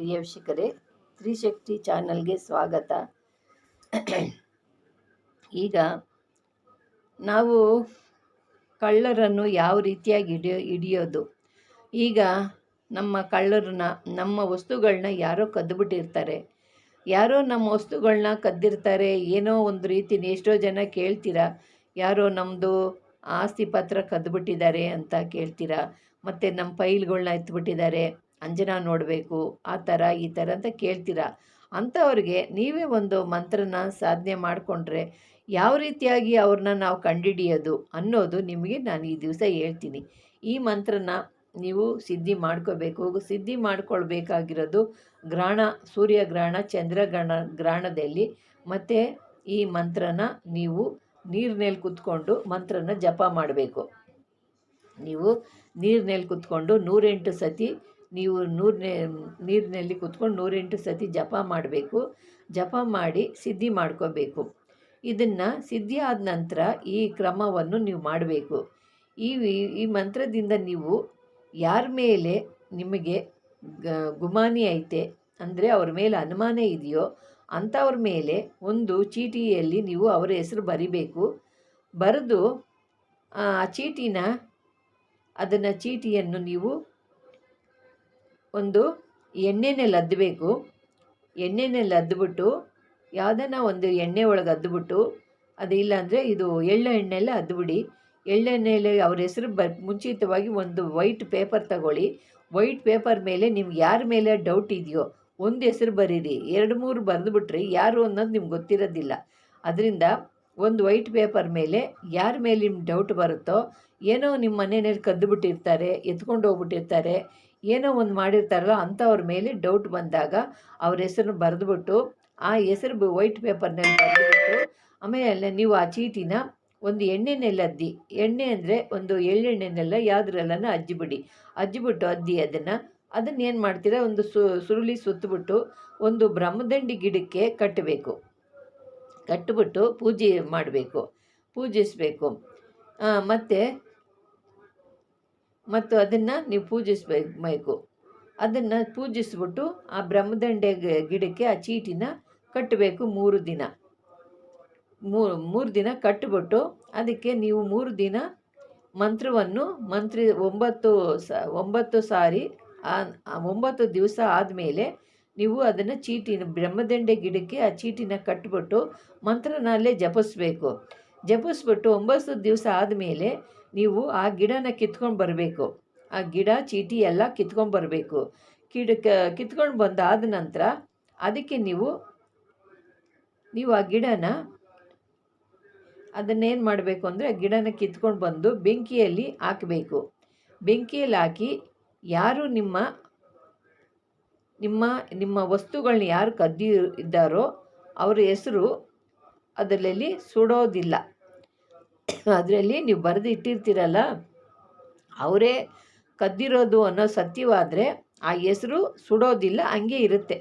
ಪ್ರಿಯ ವೀಕ್ಷಕರೇ, ತ್ರಿಶಕ್ತಿ ಚಾನಲ್ಗೆ ಸ್ವಾಗತ. ಈಗ ನಾವು ಕಳ್ಳರನ್ನು ಯಾವ ರೀತಿಯಾಗಿ ಹಿಡಿಯೋ, ಹಿಡಿಯೋದು? ಈಗ ನಮ್ಮ ಕಳ್ಳರನ್ನ, ನಮ್ಮ ವಸ್ತುಗಳನ್ನ ಯಾರೋ ಕದ್ದುಬಿಟ್ಟಿರ್ತಾರೆ ಯಾರೋ ನಮ್ಮ ವಸ್ತುಗಳನ್ನ ಕದ್ದಿರ್ತಾರೆ, ಏನೋ ಒಂದು ರೀತಿ ಎಷ್ಟೋ ಜನ ಕೇಳ್ತೀರಾ, ಯಾರೋ ನಮ್ಮದು ಆಸ್ತಿ ಪತ್ರ ಕದ್ದುಬಿಟ್ಟಿದ್ದಾರೆ ಅಂತ ಕೇಳ್ತೀರಾ, ಮತ್ತು ನಮ್ಮ ಫೈಲ್ಗಳನ್ನ ಎತ್ಬಿಟ್ಟಿದ್ದಾರೆ. ಅಂಜನಾ ನೋಡಬೇಕು, ಆ ಥರ ಈ ಥರ ಅಂತ ಕೇಳ್ತೀರಾ? ಅಂಥವ್ರಿಗೆ ನೀವೇ ಒಂದು ಮಂತ್ರನ ಸಾಧನೆ ಮಾಡಿಕೊಂಡ್ರೆ ಯಾವ ರೀತಿಯಾಗಿ ಅವ್ರನ್ನ ನಾವು ಕಂಡಿಡಿಯೋದು ಅನ್ನೋದು ನಿಮಗೆ ನಾನು ಈ ದಿವಸ ಹೇಳ್ತೀನಿ. ಈ ಮಂತ್ರನ ನೀವು ಸಿದ್ಧಿ ಮಾಡ್ಕೋಬೇಕು, ಸಿದ್ಧಿ ಮಾಡ್ಕೊಳ್ಬೇಕಾಗಿರೋದು ಗ್ರಹಣ, ಸೂರ್ಯಗ್ರಹಣ, ಚಂದ್ರಗ್ರಹಣ ಗ್ರಹಣದಲ್ಲಿ ಮತ್ತು ಈ ಮಂತ್ರನ ನೀವು ನೀರಿನಲ್ಲಿ ಕುತ್ಕೊಂಡು ಮಂತ್ರನ ಜಪ ಮಾಡಬೇಕು. ನೀವು ನೀರಿನಲ್ಲಿ ಕುತ್ಕೊಂಡು ನೂರೆಂಟು ಸತಿ ನೀವು ನೂರನೇ, ನೀರಿನಲ್ಲಿ ಕುತ್ಕೊಂಡು ನೂರೆಂಟು ಸತಿ ಜಪ ಮಾಡಬೇಕು. ಜಪ ಮಾಡಿ ಸಿದ್ಧಿ ಮಾಡ್ಕೋಬೇಕು. ಇದನ್ನು ಸಿದ್ಧಿ ಆದ ನಂತರ ಈ ಕ್ರಮವನ್ನು ನೀವು ಮಾಡಬೇಕು. ಈ ಈ ಮಂತ್ರದಿಂದ ನೀವು ಯಾರ ಮೇಲೆ ನಿಮಗೆ ಗುಮಾನಿ ಐತೆ, ಅಂದರೆ ಅವ್ರ ಮೇಲೆ ಅನುಮಾನ ಇದೆಯೋ, ಅಂಥವ್ರ ಮೇಲೆ ಒಂದು ಚೀಟಿಯಲ್ಲಿ ನೀವು ಅವರ ಹೆಸರು ಬರಿಬೇಕು. ಬರೆದು ಆ ಚೀಟಿನ, ಅದನ್ನು ಚೀಟಿಯನ್ನು ನೀವು ಒಂದು ಎಣ್ಣೆನೇ ಅದ್ದಬೇಕು ಎಣ್ಣೆನಲ್ಲಿ ಅದ್ಬಿಟ್ಟು ಯಾವುದನ್ನ ಒಂದು ಎಣ್ಣೆ ಒಳಗೆ ಅದ್ಬಿಟ್ಟು ಅದು ಇಲ್ಲಾಂದರೆ ಇದು ಎಳ್ಳು ಎಣ್ಣೆಲ್ಲ ಅದ್ಬಿಡಿ ಎಳ್ಳೆಣ್ಣೆಯಲ್ಲಿ ಅವ್ರ ಹೆಸರು ಬ, ಮುಂಚಿತವಾಗಿ ಒಂದು ವೈಟ್ ಪೇಪರ್ ತಗೊಳ್ಳಿ. ವೈಟ್ ಪೇಪರ್ ಮೇಲೆ ನಿಮ್ಗೆ ಯಾರ ಮೇಲೆ ಡೌಟ್ ಇದೆಯೋ, ಒಂದು ಹೆಸರು ಬರೀರಿ. ಎರಡು ಮೂರು ಬರೆದುಬಿಟ್ರಿ ಯಾರು ಅನ್ನೋದು ನಿಮ್ಗೆ ಗೊತ್ತಿರೋದಿಲ್ಲ. ಅದರಿಂದ ಒಂದು ವೈಟ್ ಪೇಪರ್ ಮೇಲೆ ಯಾರ ಮೇಲೆ ನಿಮ್ಗೆ ಡೌಟ್ ಬರುತ್ತೋ, ಏನೋ ನಿಮ್ಮ ಮನೆಯಲ್ಲಿ ಕದ್ದು ಬಿಟ್ಟಿರ್ತಾರೆ, ಎತ್ಕೊಂಡು ಹೋಗ್ಬಿಟ್ಟಿರ್ತಾರೆ, ಏನೋ ಒಂದು ಮಾಡಿರ್ತಾರಲ್ಲ ಅಂಥವ್ರ ಮೇಲೆ ಡೌಟ್ ಬಂದಾಗ ಅವ್ರ ಹೆಸರು ಬರೆದ್ಬಿಟ್ಟು, ಆ ಹೆಸರು ವೈಟ್ ಪೇಪರ್ನಲ್ಲಿ ಬರೆದ್ಬಿಟ್ಟು, ಆಮೇಲೆ ನೀವು ಆ ಚೀಟಿನ ಒಂದು ಎಣ್ಣೆನೆಲ್ಲ ಅದ್ದಿ. ಎಣ್ಣೆ ಅಂದರೆ ಒಂದು ಎಳ್ಳೆಣ್ಣೆನೆಲ್ಲ ಯಾವುದ್ರಲ್ಲನ ಅಜ್ಜಿಬಿಡಿ. ಅಜ್ಜಿಬಿಟ್ಟು ಅದ್ದಿ ಅದನ್ನು. ಅದನ್ನು ಏನು ಮಾಡ್ತೀರಾ, ಒಂದು ಸುರುಳಿ ಸುತ್ತಬಿಟ್ಟು ಒಂದು ಬ್ರಹ್ಮದಂಡಿ ಗಿಡಕ್ಕೆ ಕಟ್ಟಬೇಕು ಕಟ್ಟಿಬಿಟ್ಟು ಪೂಜೆ ಮಾಡಬೇಕು, ಪೂಜಿಸಬೇಕು. ಮತ್ತು ಮತ್ತು ಅದನ್ನು ನೀವು ಪೂಜಿಸಬೇಕು. ಅದನ್ನು ಪೂಜಿಸ್ಬಿಟ್ಟು ಆ ಬ್ರಹ್ಮದಂಡೆ ಗಿಡಕ್ಕೆ ಆ ಚೀಟಿನ ಕಟ್ಟಬೇಕು ಮೂರು ದಿನ. ಮೂರು ದಿನ ಕಟ್ಟಿಬಿಟ್ಟು ಅದಕ್ಕೆ ನೀವು ಮೂರು ದಿನ ಮಂತ್ರವನ್ನು, ಮಂತ್ರಿ, ಒಂಬತ್ತು ಸ, ಒಂಬತ್ತು ಸಾರಿ ಒಂಬತ್ತು ದಿವಸ ಆದಮೇಲೆ ನೀವು ಅದನ್ನು ಚೀಟಿನ ಬ್ರಹ್ಮದಂಡೆ ಗಿಡಕ್ಕೆ ಆ ಚೀಟಿನ ಕಟ್ಬಿಟ್ಟು ಮಂತ್ರನಲ್ಲೇ ಜಪಿಸ್ಬೇಕು. ಜಪಿಸ್ಬಿಟ್ಟು ಒಂಬತ್ತು ದಿವಸ ಆದಮೇಲೆ ನೀವು ಆ ಗಿಡನ ಕಿತ್ಕೊಂಡು ಬರಬೇಕು. ಆ ಗಿಡ, ಚೀಟಿ ಎಲ್ಲ ಕಿತ್ಕೊಂಡು ಬರಬೇಕು. ಕಿಡ ಕಿತ್ಕೊಂಡು ಬಂದಾದ ನಂತರ ಅದಕ್ಕೆ ನೀವು ನೀವು ಆ ಗಿಡನ ಅದನ್ನೇನು ಮಾಡಬೇಕು ಅಂದರೆ ಆ ಗಿಡನ ಕಿತ್ಕೊಂಡು ಬಂದು ಬೆಂಕಿಯಲ್ಲಿ ಹಾಕಬೇಕು. ಬೆಂಕಿಯಲ್ಲಿ ಹಾಕಿ ಯಾರು ನಿಮ್ಮ ನಿಮ್ಮ ನಿಮ್ಮ ವಸ್ತುಗಳನ್ನ ಯಾರು ಕದ್ದಿ ಇದ್ದಾರೋ ಅವರ ಹೆಸರು ಅದರಲ್ಲಿ ಸುಡೋದಿಲ್ಲ. ಅದರಲ್ಲಿ ನೀವು ಬರೆದು ಇಟ್ಟಿರ್ತೀರಲ್ಲ, ಅವರೇ ಕದ್ದಿರೋದು ಅನ್ನೋ ಸತ್ಯವಾದರೆ ಆ ಹೆಸರು ಸುಡೋದಿಲ್ಲ, ಹಂಗೆ ಇರುತ್ತೆ.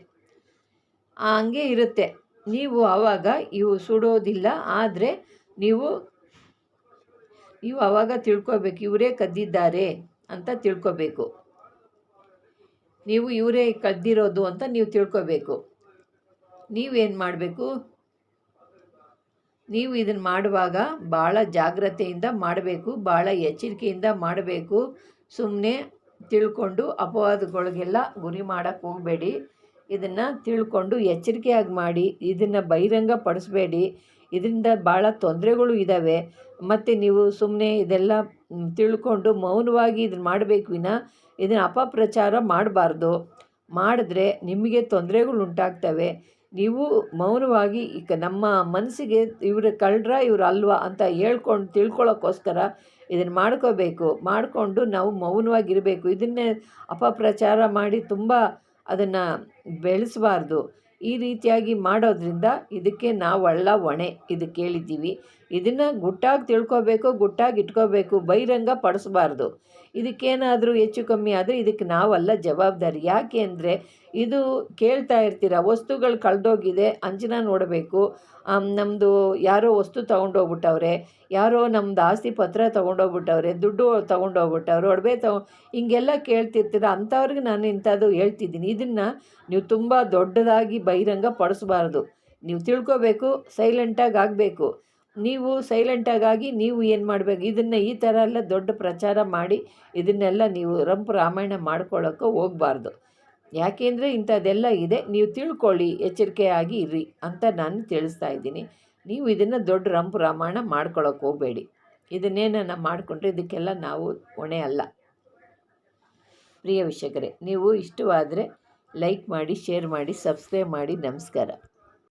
ಹಂಗೆ ಇರುತ್ತೆ. ನೀವು ಆವಾಗ ಇವು ಸುಡೋದಿಲ್ಲ, ಆದರೆ ನೀವು ನೀವು ಆವಾಗ ತಿಳ್ಕೊಬೇಕು, ಇವರೇ ಕದ್ದಿದ್ದಾರೆ ಅಂತ ತಿಳ್ಕೊಬೇಕು. ನೀವು ಇವರೇ ಕದ್ದಿರೋದು ಅಂತ ನೀವು ತಿಳ್ಕೊಬೇಕು. ನೀವೇನು ಮಾಡಬೇಕು? ನೀವು ಇದನ್ನು ಮಾಡುವಾಗ ಭಾಳ ಜಾಗ್ರತೆಯಿಂದ ಮಾಡಬೇಕು ಭಾಳ ಎಚ್ಚರಿಕೆಯಿಂದ ಮಾಡಬೇಕು. ಸುಮ್ಮನೆ ತಿಳ್ಕೊಂಡು ಅಪವಾದಗಳಿಗೆಲ್ಲ ಗುರಿ ಮಾಡೋಕ್ಕೆ ಹೋಗಬೇಡಿ. ಇದನ್ನು ತಿಳ್ಕೊಂಡು ಎಚ್ಚರಿಕೆಯಾಗಿ ಮಾಡಿ, ಇದನ್ನು ಬಹಿರಂಗ ಪಡಿಸ್ಬೇಡಿ ಇದರಿಂದ ಭಾಳ ತೊಂದರೆಗಳು ಇದ್ದಾವೆ ಮತ್ತು ನೀವು ಸುಮ್ಮನೆ ಇದೆಲ್ಲ ತಿಳ್ಕೊಂಡು ಮೌನವಾಗಿ ಇದನ್ನು ಮಾಡಬೇಕು ವಿನ ಇದನ್ನು ಅಪಪ್ರಚಾರ ಮಾಡಬಾರ್ದು. ಮಾಡಿದ್ರೆ ನಿಮಗೆ ತೊಂದರೆಗಳು ಉಂಟಾಗ್ತವೆ. ನೀವು ಮೌನವಾಗಿ ಈಗ ನಮ್ಮ ಮನಸ್ಸಿಗೆ ಇವರು ಕಳ್ಳ್ರ ಇವ್ರು ಅಲ್ವಾ ಅಂತ ಹೇಳ್ಕೊಂಡು ತಿಳ್ಕೊಳ್ಳೋಕ್ಕೋಸ್ಕರ ಇದನ್ನು ಮಾಡ್ಕೋಬೇಕು. ಮಾಡಿಕೊಂಡು ನಾವು ಮೌನವಾಗಿರಬೇಕು. ಇದನ್ನೇ ಅಪಪ್ರಚಾರ ಮಾಡಿ ತುಂಬ ಅದನ್ನು ಬೆಳೆಸಬಾರ್ದು. ಈ ರೀತಿಯಾಗಿ ಮಾಡೋದ್ರಿಂದ ಇದಕ್ಕೆ ನಾವೆಲ್ಲ ಹೊಣೆ ಇದು ಕೇಳಿದ್ದೀವಿ. ಇದನ್ನು ಗುಟ್ಟಾಗಿ ತಿಳ್ಕೊಬೇಕು, ಗುಟ್ಟಾಗಿ ಇಟ್ಕೋಬೇಕು, ಬಹಿರಂಗ ಪಡಿಸ್ಬಾರ್ದು. ಇದಕ್ಕೇನಾದರೂ ಹೆಚ್ಚು ಕಮ್ಮಿ ಆದರೆ ಇದಕ್ಕೆ ನಾವಲ್ಲ ಜವಾಬ್ದಾರಿ. ಯಾಕೆ ಅಂದರೆ ಇದು ಕೇಳ್ತಾ ಇರ್ತೀರ, ವಸ್ತುಗಳು ಕಳೆದೋಗಿದೆ, ಅಂಜನ ನೋಡಬೇಕು. ನಮ್ಮದು ಯಾರೋ ವಸ್ತು ತೊಗೊಂಡೋಗ್ಬಿಟ್ಟವ್ರೆ, ಯಾರೋ ನಮ್ದು ಆಸ್ತಿ ಪತ್ರ ತೊಗೊಂಡೋಗ್ಬಿಟ್ಟವ್ರೆ, ದುಡ್ಡು ತೊಗೊಂಡೋಗ್ಬಿಟ್ಟವ್ರೆ, ಒಡವೆ ತಗೊ, ಹಿಂಗೆಲ್ಲ ಕೇಳ್ತಿರ್ತೀರ, ಅಂಥವ್ರಿಗೆ ನಾನು ಇಂಥದ್ದು ಹೇಳ್ತಿದ್ದೀನಿ. ಇದನ್ನು ನೀವು ತುಂಬ ದೊಡ್ಡದಾಗಿ ಬಹಿರಂಗ ಪಡಿಸ್ಬಾರ್ದು. ನೀವು ತಿಳ್ಕೊಬೇಕು, ಸೈಲೆಂಟಾಗಿ ಆಗಬೇಕು. ನೀವು ಸೈಲೆಂಟಾಗಿ ನೀವು ಏನು ಮಾಡಬೇಕು? ಇದನ್ನು ಈ ಥರ ಎಲ್ಲ ದೊಡ್ಡ ಪ್ರಚಾರ ಮಾಡಿ ಇದನ್ನೆಲ್ಲ ನೀವು ರಂಪು ರಾಮಾಯಣ ಮಾಡ್ಕೊಳ್ಳೋಕೆ ಹೋಗಬಾರ್ದು. ಯಾಕೆಂದರೆ ಇಂಥದ್ದೆಲ್ಲ ಇದೆ. ನೀವು ತಿಳ್ಕೊಳ್ಳಿ, ಎಚ್ಚರಿಕೆಯಾಗಿ ಇರಿ ಅಂತ ನಾನು ತಿಳಿಸ್ತಾ ಇದ್ದೀನಿ. ನೀವು ಇದನ್ನು ದೊಡ್ಡ ರಂಪ್ ರಾಮಾಯಣ ಮಾಡ್ಕೊಳ್ಳೋಕೆ ಹೋಗಬೇಡಿ. ಇದನ್ನೇನ ಮಾಡಿಕೊಂಡ್ರೆ ಇದಕ್ಕೆಲ್ಲ ನಾವು ಹೊಣೆ ಅಲ್ಲ. ಪ್ರಿಯ ವೀಕ್ಷಕರೇ, ನೀವು ಇಷ್ಟವಾದರೆ ಲೈಕ್ ಮಾಡಿ ಶೇರ್ ಮಾಡಿ ಸಬ್ಸ್ಕ್ರೈಬ್ ಮಾಡಿ, ನಮಸ್ಕಾರ.